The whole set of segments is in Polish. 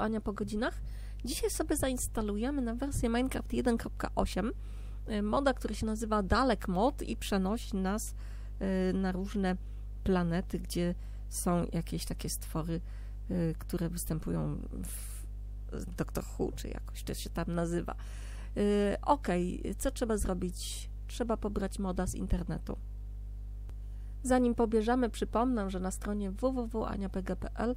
Ania po godzinach. Dzisiaj sobie zainstalujemy na wersję Minecraft 1.8 y, moda, który się nazywa Dalek Mod i przenosi nas y, na różne planety, gdzie są jakieś takie stwory, y, które występują w Doctor Who, czy jakoś to się tam nazywa. Ok, co trzeba zrobić? Trzeba pobrać moda z internetu. Zanim pobierzemy, przypomnę, że na stronie www.aniapg.pl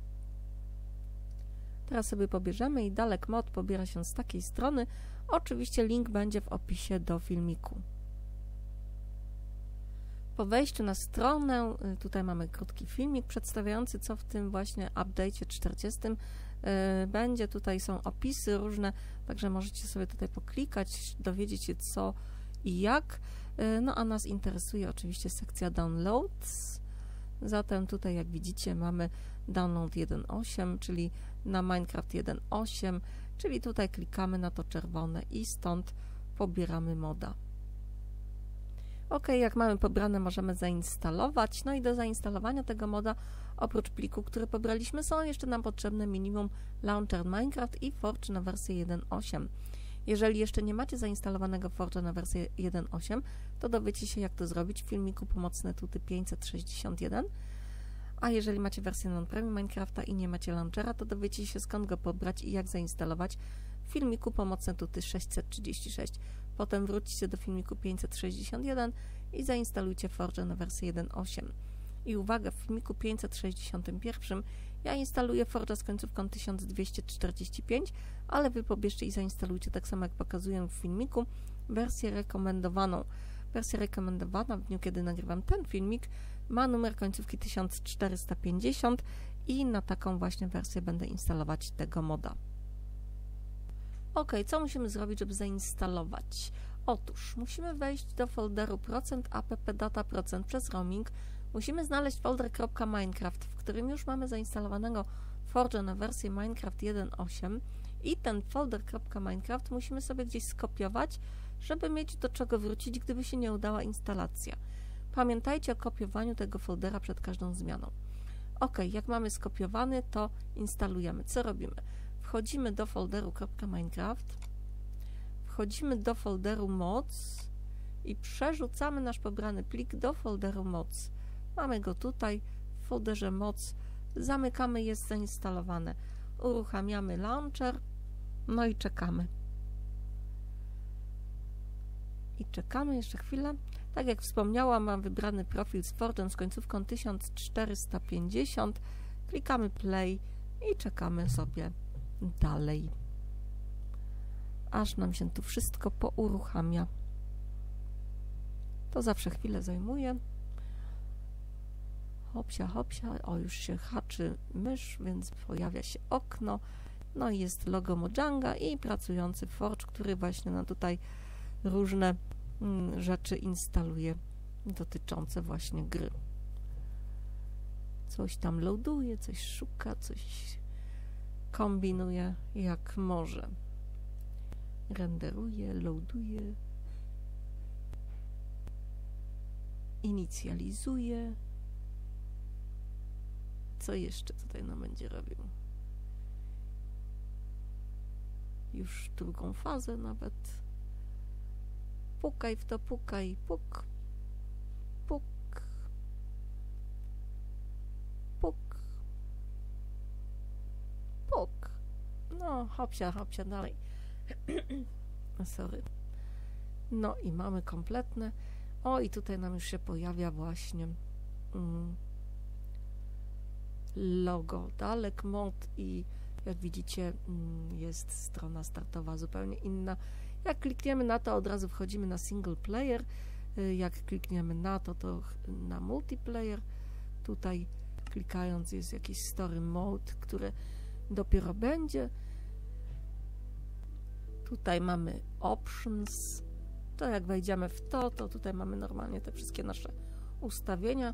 Teraz sobie pobierzemy i Dalek Mod pobiera się z takiej strony. Oczywiście link będzie w opisie do filmiku. Po wejściu na stronę, y, tutaj mamy krótki filmik przedstawiający, co w tym właśnie update'cie 40 y, będzie. Tutaj są opisy różne, także możecie sobie tutaj poklikać, dowiedzieć się co i jak. Y, no a nas interesuje oczywiście sekcja downloads. Zatem tutaj jak widzicie mamy download 1.8, czyli na Minecraft 1.8, czyli tutaj klikamy na to czerwone i stąd pobieramy moda. Ok, jak mamy pobrane, możemy zainstalować. No i do zainstalowania tego moda, oprócz pliku, który pobraliśmy, są jeszcze nam potrzebne minimum Launcher Minecraft i Forge na wersję 1.8. Jeżeli jeszcze nie macie zainstalowanego Forge'a na wersję 1.8, to dowiecie się, jak to zrobić w filmiku Pomocne Tuty 561. A jeżeli macie wersję non-premium Minecrafta i nie macie launchera, to dowiecie się skąd go pobrać i jak zainstalować w filmiku Pomocne Tuty 636. Potem wróćcie do filmiku 561 i zainstalujcie Forge na wersję 1.8. I uwaga, w filmiku 561 ja instaluję Forge z końcówką 1245, ale Wy pobierzcie i zainstalujcie tak samo jak pokazuję w filmiku wersję rekomendowaną. Wersja rekomendowana w dniu, kiedy nagrywam ten filmik, ma numer końcówki 1450 i na taką właśnie wersję będę instalować tego moda. Ok, co musimy zrobić, żeby zainstalować? Otóż musimy wejść do folderu %app procent przez roaming. Musimy znaleźć folder .minecraft, w którym już mamy zainstalowanego Forge na wersję Minecraft 1.8 i ten folder .minecraft musimy sobie gdzieś skopiować, żeby mieć do czego wrócić, gdyby się nie udała instalacja. Pamiętajcie o kopiowaniu tego foldera przed każdą zmianą. Ok, jak mamy skopiowany, to instalujemy. Co robimy? Wchodzimy do folderu .minecraft, wchodzimy do folderu moc i przerzucamy nasz pobrany plik do folderu moc. Mamy go tutaj w folderze moc, zamykamy, jest zainstalowane. Uruchamiamy launcher, no i czekamy. I czekamy jeszcze chwilę. Tak jak wspomniałam, mam wybrany profil z Fortem z końcówką 1450. Klikamy play i czekamy sobie dalej. Aż nam się tu wszystko pouruchamia. To zawsze chwilę zajmuje. Hopsia, hopsia. O, już się haczy mysz, więc pojawia się okno. No i jest logo Mojanga i pracujący Forge, który właśnie nam tutaj różne mm, rzeczy instaluje dotyczące właśnie gry. Coś tam loaduje, coś szuka, coś kombinuje jak może. Renderuje, loaduje, inicjalizuje. Co jeszcze tutaj nam będzie robił? Już drugą fazę nawet. Pukaj w to, pukaj, puk, puk, puk, puk. No, hopsia, hopsia, dalej. Sorry. No i mamy kompletne. O, i tutaj nam już się pojawia właśnie mm, logo Dalek Mod i jak widzicie mm, jest strona startowa zupełnie inna. Jak klikniemy na to, od razu wchodzimy na single player. Y, jak klikniemy na to, to na multiplayer. Tutaj klikając jest jakiś story mode, które dopiero będzie. Tutaj mamy options, to jak wejdziemy w to, to tutaj mamy normalnie te wszystkie nasze ustawienia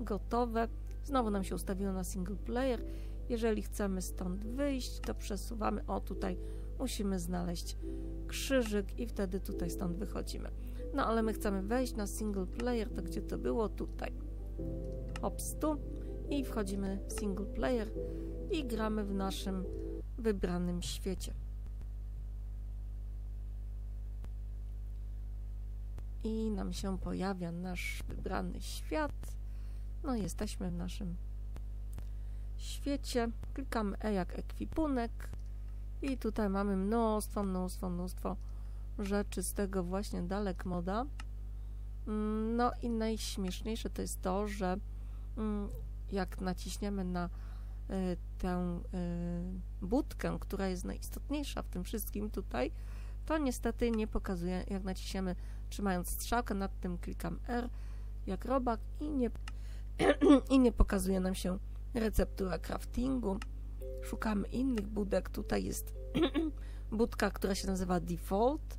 gotowe. Znowu nam się ustawiło na single player. Jeżeli chcemy stąd wyjść, to przesuwamy. O, tutaj musimy znaleźć krzyżyk i wtedy tutaj stąd wychodzimy. No ale my chcemy wejść na single player, to gdzie to było? Tutaj. Hops tu i wchodzimy w single player i gramy w naszym wybranym świecie. I nam się pojawia nasz wybrany świat. No, jesteśmy w naszym świecie. Klikamy E jak ekwipunek i tutaj mamy mnóstwo, mnóstwo, mnóstwo rzeczy z tego właśnie Dalek Moda. Mm, no i najśmieszniejsze to jest to, że mm, jak naciśniemy na y, tę y, budkę, która jest najistotniejsza w tym wszystkim tutaj, to niestety nie pokazuje, jak naciśniemy trzymając strzałkę nad tym klikam R jak robak i nie, i nie pokazuje nam się receptura craftingu. Szukamy innych budek. Tutaj jest budka, która się nazywa default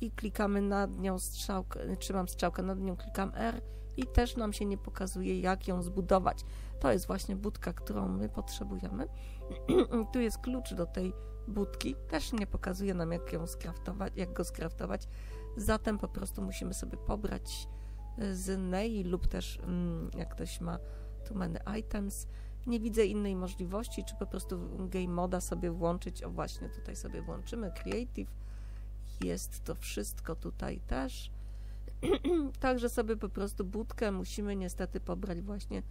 i klikamy nad nią strzałkę, trzymam strzałkę nad nią, klikam R i też nam się nie pokazuje, jak ją zbudować. To jest właśnie budka, którą my potrzebujemy. tu jest klucz do tej budki, też nie pokazuje nam, jak ją skraftować, jak go skraftować. Zatem po prostu musimy sobie pobrać z Nei lub też mm, jak ktoś ma tu many items. Nie widzę innej możliwości, czy po prostu game moda sobie włączyć. O właśnie, tutaj sobie włączymy creative. Jest to wszystko tutaj też. Także sobie po prostu budkę musimy niestety pobrać właśnie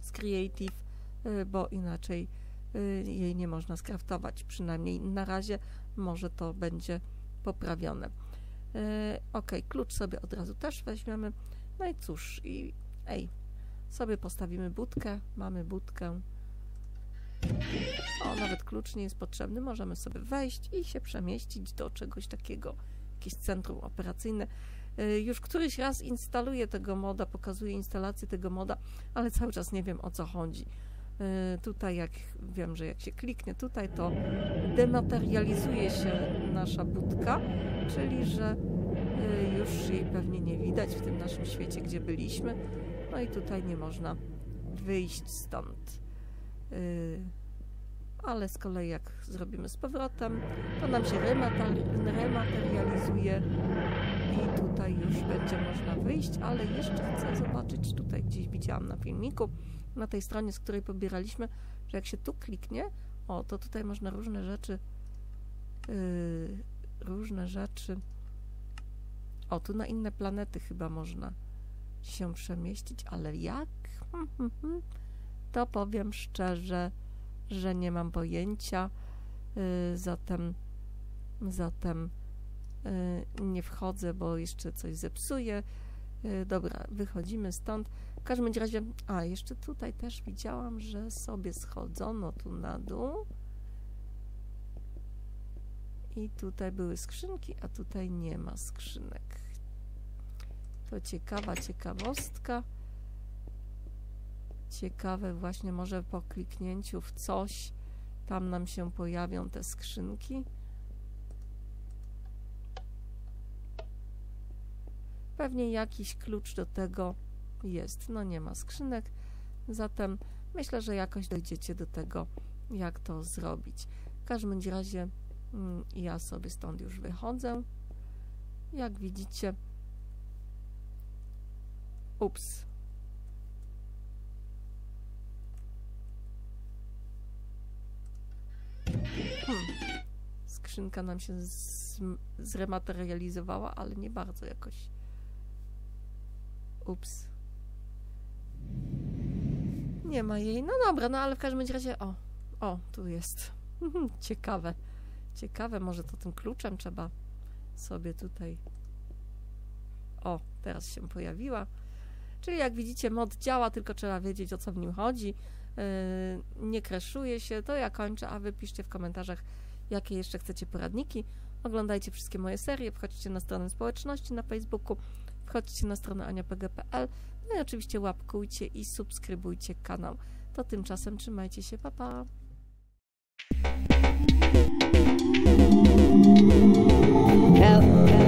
z creative, y, bo inaczej y, jej nie można skraftować. Przynajmniej na razie może to będzie poprawione. E, ok, klucz sobie od razu też weźmiemy. No i cóż, i ej, sobie postawimy budkę, mamy budkę. O, nawet klucz nie jest potrzebny, możemy sobie wejść i się przemieścić do czegoś takiego, jakieś centrum operacyjne. E, już któryś raz instaluję tego moda, pokazuję instalację tego moda, ale cały czas nie wiem o co chodzi. E, tutaj jak wiem, że jak się kliknie tutaj, to dematerializuje się nasza budka, czyli że już jej pewnie nie widać w tym naszym świecie, gdzie byliśmy. No i tutaj nie można wyjść stąd. E, ale z kolei jak zrobimy z powrotem, to nam się rematerializuje i tutaj już będzie można wyjść, ale jeszcze chcę zobaczyć, tutaj gdzieś widziałam na filmiku, na tej stronie, z której pobieraliśmy, że jak się tu kliknie, o, to tutaj można różne rzeczy, yy, różne rzeczy, o, tu na inne planety chyba można się przemieścić, ale jak? To powiem szczerze, że nie mam pojęcia, yy, zatem, zatem yy, nie wchodzę, bo jeszcze coś zepsuję. Yy, dobra, wychodzimy stąd. W każdym razie, a jeszcze tutaj też widziałam, że sobie schodzono tu na dół. I tutaj były skrzynki, a tutaj nie ma skrzynek. To ciekawa ciekawostka. Ciekawe właśnie, może po kliknięciu w coś tam nam się pojawią te skrzynki. Pewnie jakiś klucz do tego jest. No nie ma skrzynek, zatem myślę, że jakoś dojdziecie do tego, jak to zrobić. W każdym razie mm, ja sobie stąd już wychodzę. Jak widzicie, ups, hmm. skrzynka nam się zrematerializowała, ale nie bardzo jakoś. Ups. Nie ma jej. No dobra, no ale w każdym razie, o, o, tu jest. Ciekawe. Ciekawe, może to tym kluczem trzeba sobie tutaj. O, teraz się pojawiła. Czyli jak widzicie, mod działa, tylko trzeba wiedzieć o co w nim chodzi. Yy, nie kreszuje się, to ja kończę, a wy piszcie w komentarzach, jakie jeszcze chcecie poradniki. Oglądajcie wszystkie moje serie, wchodźcie na stronę społeczności na Facebooku, wchodźcie na stronę aniapg.pl, no i oczywiście łapkujcie i subskrybujcie kanał. To tymczasem trzymajcie się, pa pa! Help.